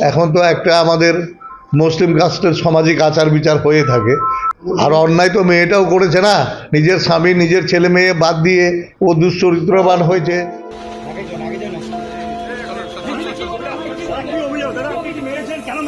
এখন তো একটা আমাদের মুসলিম কাস্টের সামাজিক আচার বিচার হয়ে থাকে আর অন্যায় তো মেয়েটাও করেছে না নিজের স্বামী, নিজের ছেলে মেয়ে বাদ দিয়ে ও দুশ্চরিত্রবান হয়েছে? কেন?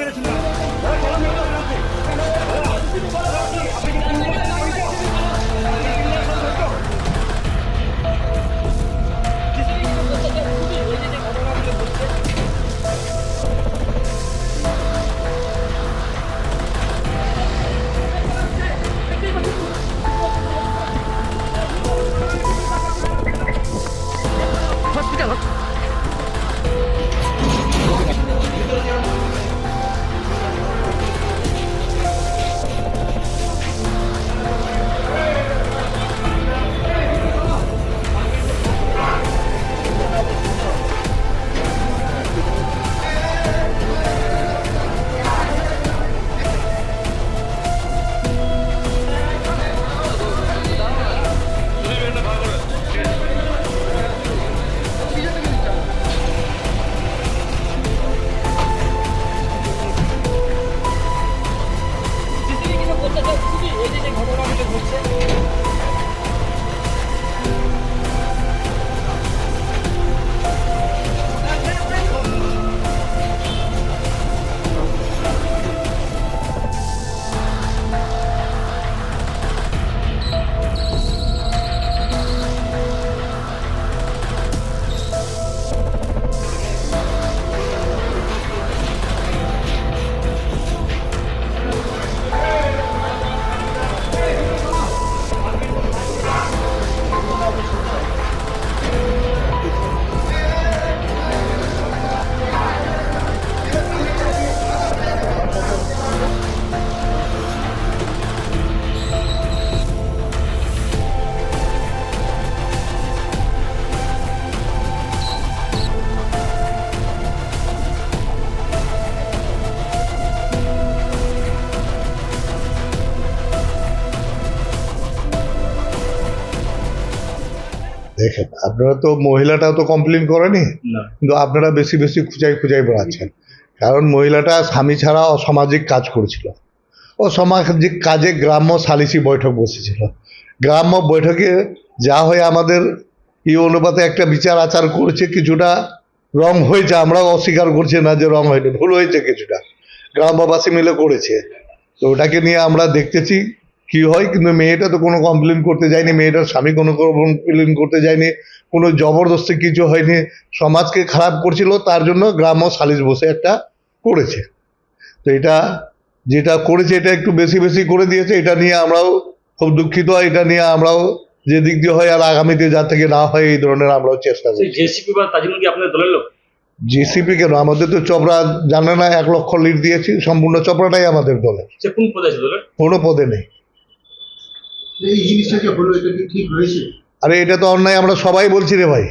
이제 결혼하기도 좋지 않아요? দেখেন আপনারা তো মহিলাটাও তো কমপ্লেন করেনি? কিন্তু আপনারা বেশি বেশি খুঁজাই খুঁজাই বেড়াচ্ছেন। কারণ মহিলাটা স্বামী ছাড়া অসামাজিক কাজ করেছিল। অসামাজিক কাজে গ্রাম্য সালিসি বৈঠক বসেছিল। গ্রাম্য বৈঠকে যা হয়ে আমাদের এই অনুপাতে একটা বিচার আচার করেছে কিছুটা রং হয়েছে আমরাও অস্বীকার করছি না যে রং হয়নি ভুল হয়েছে কিছুটা। গ্রামবাসী মিলে করেছে। তো ওটাকে নিয়ে আমরা দেখতেছি কি হয়? কিন্তু মেয়েটা তো কোনো কমপ্লেন করতে যায়নি মেয়েটার স্বামী কোনো কমপ্লেন করতে যায়নি কোনো জবরদস্তি কিছু হয়নি। সমাজকে খারাপ করছিল তার জন্য গ্রাম্য সালিশ বসে একটা করেছে। তো এটা যেটা করেছে এটা একটু বেশি বেশি করে দিয়েছে এটা নিয়ে আমরাও খুব দুঃখিত এটা নিয়ে আমরাও যে দিক দিয়ে হয় আর আগামীতে যা থেকে না হয় এই ধরনের আমরাও চেষ্টা করি জেসিপি বা তাজিমুল কি আপনাদের দলের লোক? জিসিপি কেন? আমাদের তো চপড়া জানে না এক লক্ষ লিড দিয়েছি সম্পূর্ণ চপড়াটাই আমাদের দলে কোন পদে কোনো পদে নেই। আরে এটা তো অন্যায়, আমরা সবাই বলছি রে ভাই।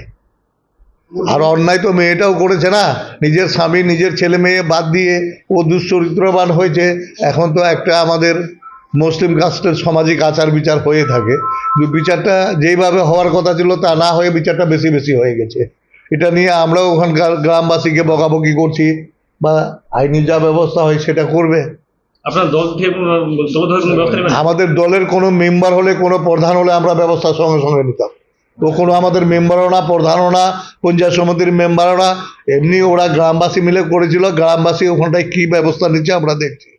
আর অন্যায় তো মেয়েটাও করেছে না। নিজের স্বামী, নিজের ছেলে মেয়ে বাদ দিয়ে ও দুশ্চরিত্রবান হয়েছে। এখন তো একটা আমাদের মুসলিম কাস্টের সামাজিক আচার বিচার হয়ে থাকে। বিচারটা যেইভাবে হওয়ার কথা ছিল, তা না হয়ে বিচারটা বেশি বেশি হয়ে গেছে। এটা নিয়ে আমরাও ওখানকার গ্রামবাসীকে বকাবকি করছি, বা আইনি যা ব্যবস্থা হয় সেটা করবে। আমাদের দলের কোনো মেম্বার হলে, কোনো প্রধান হলে আমরা ব্যবস্থা সঙ্গে সঙ্গে নিতাম। ও কোনো আমাদের মেম্বারও না, প্রধানও না, পঞ্চায়েত সমিতির মেম্বারও না। এমনি ওরা গ্রামবাসী মিলে করেছিল, গ্রামবাসী ওখানটায় কি ব্যবস্থা নিচ্ছে আমরা দেখছি।